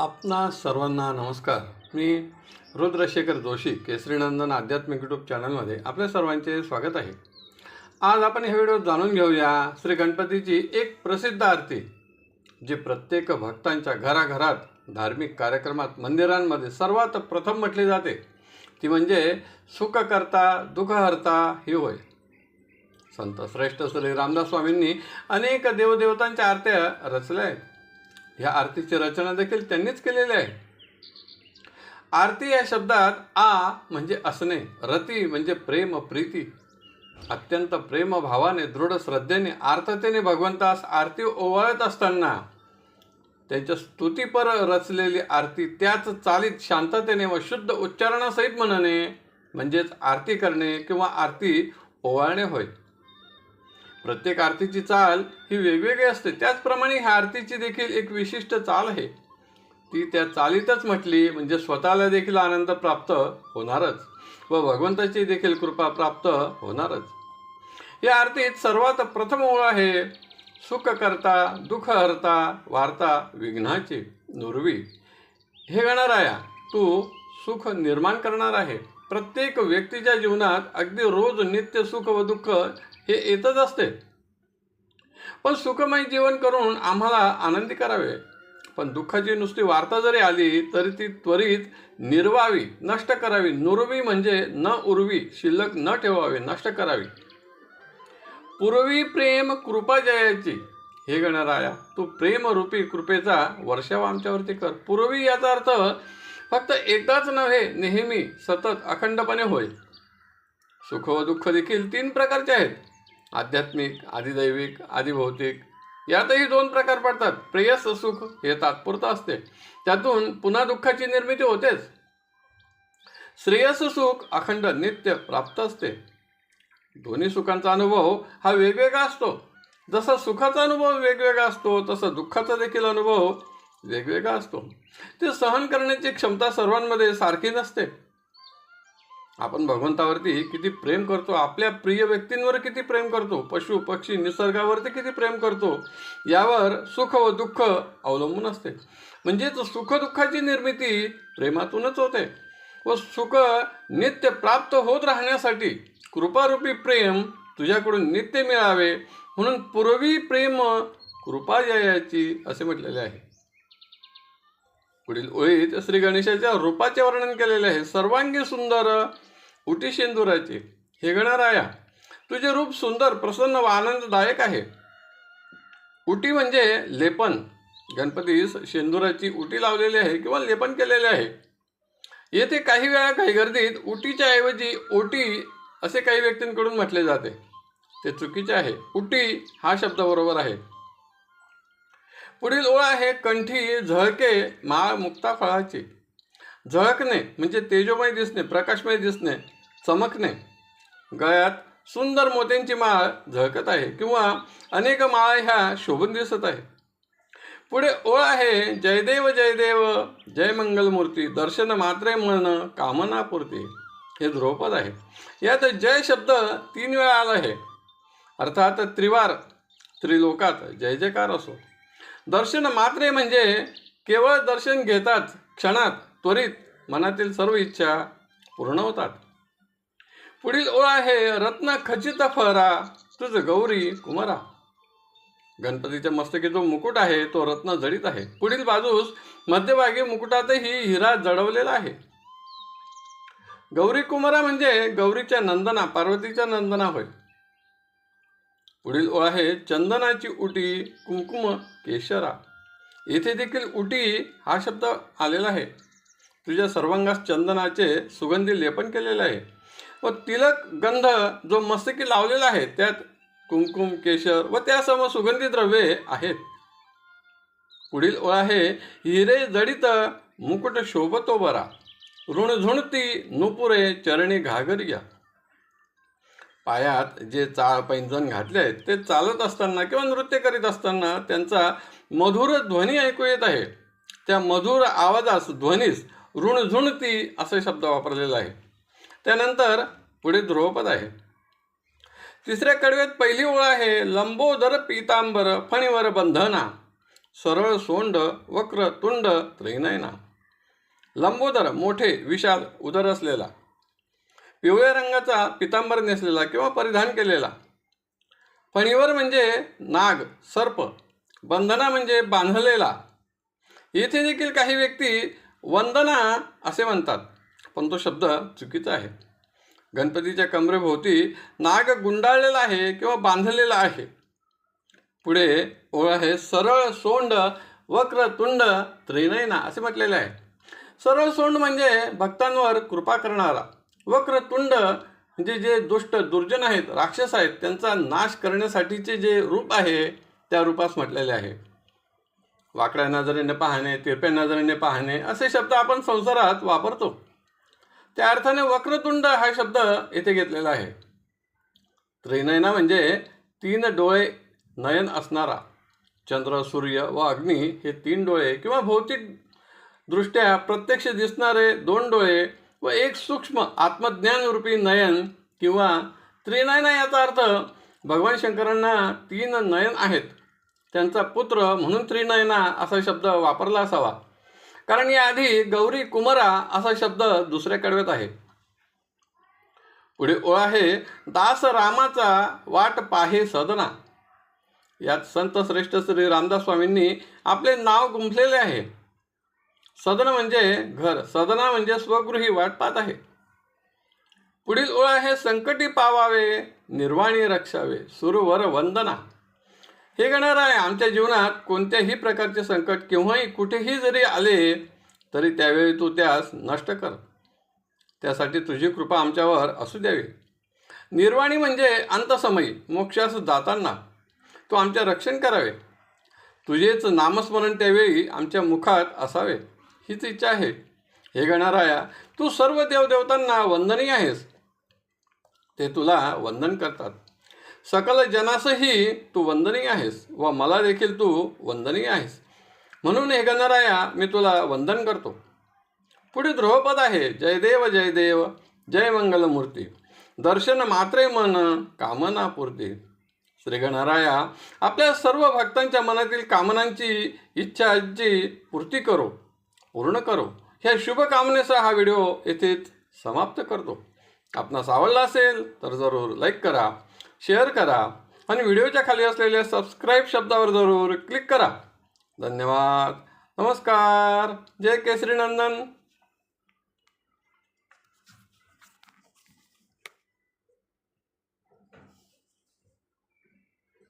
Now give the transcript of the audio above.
आपणा सर्वांना नमस्कार. मी रुद्रशेखर जोशी केसरीनंदन आध्यात्मिक यूट्यूब चॅनलमध्ये आपल्या सर्वांचे स्वागत आहे. आज आपण हे व्हिडिओ जाणून घेऊया श्री गणपतीची एक प्रसिद्ध आरती जी प्रत्येक भक्तांच्या घराघरात धार्मिक कार्यक्रमात मंदिरांमध्ये सर्वात प्रथम म्हटली जाते. ती म्हणजे सुखकर्ता दुःखहर्ता ही होय. संत श्रेष्ठ श्री रामदास स्वामींनी अनेक देवदेवतांच्या आरत्या रचल्या आहेत. ह्या आरतीची रचना देखील त्यांनीच केलेली आहे. आरती या शब्दात आ म्हणजे असणे रती म्हणजे प्रेम प्रीती. अत्यंत प्रेम भावाने दृढ श्रद्धेने आर्थतेने भगवंतास आरती ओवाळत असताना त्यांच्या स्तुतीपर रचलेली आरती त्याच चालीत शांततेने व शुद्ध उच्चारणासहित म्हणणे म्हणजेच आरती करणे किंवा आरती ओवाळणे होय. प्रत्येक आरतीची चाल ही वेगवेगळी असते. त्याचप्रमाणे ह्या आरतीची देखील एक विशिष्ट चाल आहे. ती त्या चालीतच म्हटली म्हणजे स्वतःला देखील आनंद प्राप्त होणारच व भगवंताची देखील कृपा प्राप्त होणारच. या आरतीत सर्वात प्रथम ओळ आहे सुख करता दुःख हरता वार्ता विघ्नाची नुरवी. हे गणराया तू सुख निर्माण करणार आहे. प्रत्येक व्यक्तीच्या जीवनात अगदी रोज नित्य सुख व दुःख हे येतच असते. पण सुखमय जीवन करून आम्हाला आनंदी करावे. पण दुःखाची नुसती वार्ता जरी आली तरी ती त्वरित निर्वावी नष्ट करावी. नुरवी म्हणजे न उर्वी शिल्लक न ठेवावी नष्ट करावी. पूर्वी प्रेम कृपा जयाची. हे गणराया तू प्रेमरूपी कृपेचा वर्षाव आमच्यावरती कर. पूर्वी याचा अर्थ फक्त एकदाच नव्हे नेहमी सतत अखंडपणे होय. सुख व दुःख देखील तीन प्रकारचे आहेत. आध्यात्मिक आदिदैविक आदिभौतिक यातही दोन प्रकार पडतात. प्रेयस सुख हे तात्पुरतं असते. त्यातून पुन्हा दुःखाची निर्मिती होतेच. श्रेयस सुख अखंड नित्य प्राप्त असते. दोन्ही सुखांचा अनुभव हा वेगवेगळा असतो. जसा सुखाचा अनुभव वेगवेगळा असतो तसा दुःखाचा देखील अनुभव वेगवेगळा असतो. ते सहन करण्याची क्षमता सर्वांमध्ये सारखी नसते. आपण भगवंतावरती किती प्रेम करतो आपल्या प्रिय व्यक्तींवर किती प्रेम करतो पशु पक्षी निसर्गावरती किती प्रेम करतो यावर सुख व दुःख अवलंबून असते. म्हणजेच सुखदुःखाची निर्मिती प्रेमातूनच होते व सुख नित्य प्राप्त होत राहण्यासाठी कृपारूपी प्रेम तुझ्याकडून नित्य मिळावे म्हणून पूर्वी प्रेम कृपा जयाची असे म्हटलेले आहे. पुढील ओळीत श्री गणेशाच्या रूपाचे वर्णन केलेले आहे. सर्वांगी सुंदर उटी शेंदुराचे. हे गणराया तुझे रूप सुंदर प्रसन्न व आनंददायक आहे. उटी म्हणजे लेपन. गणपतीस शेंदुराची उटी लावलेली आहे किंवा लेपन केलेले आहे. येथे काही वेळा काही गर्दीत उटीच्या ऐवजी ओटी असे काही व्यक्तींकडून म्हटले जाते. ते चुकीचे आहे. उटी हा शब्द बरोबर आहे. पुढील ओळ आहे कंठी झळके माळ मुक्ता फळाची. झळकणे म्हणजे तेजोमय दिसणे प्रकाशमय दिसणे चमकणे. गळ्यात सुंदर मोत्यांची माळ झळकत आहे किंवा अनेक माळा ह्या शोभून दिसत आहे. पुढे ओळ आहे जयदेव जयदेव जय मंगलमूर्ती दर्शन मात्रे मन कामनापूर्ती. हे ध्रुवपद आहे. यात जय शब्द तीन वेळा आला आहे. अर्थात त्रिवार त्रिलोकात जय जयकार असो. दर्शन मात्रे म्हणजे केवळ दर्शन घेतात क्षणात त्वरित मनातील सर्व इच्छा पूर्ण होतात पुढील ओळ आहे रत्न खचित फहरा तुझ गौरी कुमारा. गणपतीच्या मस्तकी जो मुकुट आहे तो रत्न जडित आहे. पुढील बाजूस मध्यभागी मुकुटातही हिरा जडवलेला आहे. गौरी कुमारा म्हणजे गौरीच्या नंदना पार्वतीच्या नंदना होय. पुढील ओळ आहे चंदनाची उटी कुंकुम केशरा. येथे देखील उटी हा शब्द आलेला आहे. तुझ्या सर्वांगास चंदनाचे सुगंधी लेपन केलेले आहे. व तिलक गंध जो मस्तकी लावलेला आहे त्यात कुंकुम केशर व त्यासम सुगंधी द्रव्ये आहेत. पुढील ओळ आहे हिरे जडित मुकुट शोभतो बरा. ऋणझुणती नुपुरे चरणी घागरिया. पायात जे चाळ पैंजण घातले आहेत ते चालत असताना किंवा नृत्य करीत असताना त्यांचा मधुर ध्वनी ऐकू येत आहे. त्या मधुर आवाजास ध्वनीस ऋणझुणती असे शब्द वापरलेला आहे त्यानंतर पुढे ध्रुवपद आहे. तिसऱ्या कडव्यात पहिली ओळ आहे लंबोदर पीतांबर फणीवर बंधना. सरळ सोंड वक्र तुंड त्रिनयना. लंबोदर मोठे विशाल उदर असलेला. पिवळ्या रंगाचा पितांबर नेसलेला किंवा परिधान केलेला. फणीवर म्हणजे नाग सर्प बंधना म्हणजे बांधलेला. येथे देखील काही व्यक्ती वंदना असे म्हणतात पण तो शब्द चुकीचा आहे. गणपतीच्या कमरेभोवती नाग गुंडाळलेला आहे किंवा बांधलेला आहे. पुढे ओळ आहे सरळ सोंड वक्र तुंड त्रिनयना असे म्हटलेले आहे. सरळ सोंड म्हणजे भक्तांवर कृपा करणारा. वक्रतुंड म्हणजे जे दुष्ट दुर्जन आहेत राक्षस आहेत त्यांचा नाश करण्यासाठीचे जे रूप आहे त्या रूपास म्हटलेले आहे. वाकड्या नजरेने पाहणे तिरप्या नजरेने पाहणे असे शब्द आपण संसारात वापरतो. त्या अर्थाने वक्रतुंड हा शब्द येथे घेतलेला आहे. त्रिनयना म्हणजे तीन डोळे नयन असणारा. चंद्र सूर्य व अग्नी हे तीन डोळे किंवा भौतिक दृष्ट्या प्रत्यक्ष दिसणारे दोन डोळे व एक सूक्ष्म आत्मज्ञानरूपी नयन किंवा त्रिनयना याचा अर्थ भगवान शंकरांना तीन नयन आहेत. त्यांचा पुत्र म्हणून त्रिनयना असा शब्द वापरला असावा. कारण याआधी गौरी कुमरा असा शब्द दुसऱ्या कडव्यात आहे. पुढे ओळ आहे दास रामाचा वाट पाहे सदना. यात संत श्रेष्ठ श्री रामदास स्वामींनी आपले नाव गुंफलेले आहे. सदन म्हणजे घर सदना म्हणजे स्वगृही वाट पाहत आहे. पुढील ओळ आहे संकटी पावावे निर्वाणी रक्षावे सुरवर वंदना. हे गणार आहे आमच्या जीवनात कोणत्याही प्रकारचे संकट केव्हाही कुठेही जरी आले तरी त्यावेळी तू त्यास नष्ट कर. त्यासाठी तुझी कृपा आमच्यावर असू द्यावी. निर्वाणी म्हणजे अंतसमयी मोक्षास जाताना तू आमचे रक्षण करावे. तुझेच नामस्मरण त्यावेळी आमच्या मुखात असावे. हीच इच्छा आहे. हे गणाराया तू सर्व देवदेवतांना वंदनीय आहेस. ते तुला वंदन करतात. सकल जनासही तू वंदनीय आहेस व मला देखील तू वंदनीय आहेस. म्हणून हे गणराया मी तुला वंदन करतो. पुढे ध्रुवपद आहे. जयदेव जयदेव जय मंगलमूर्ती. दर्शन मात्रे मन कामना पूर्ती. श्री गणराया आपल्या सर्व भक्तांच्या मनातील कामनांची इच्छाची पूर्ती करो. पूर्ण करो. ह्या शुभकामनेचा हा व्हिडिओ येथेच समाप्त करतो. आपणास आवडला असेल तर जरूर लाईक करा शेअर करा आणि व्हिडिओच्या खाली असलेल्या सबस्क्राईब शब्दावर जरूर क्लिक करा. धन्यवाद. नमस्कार. जय केसरी नंदन.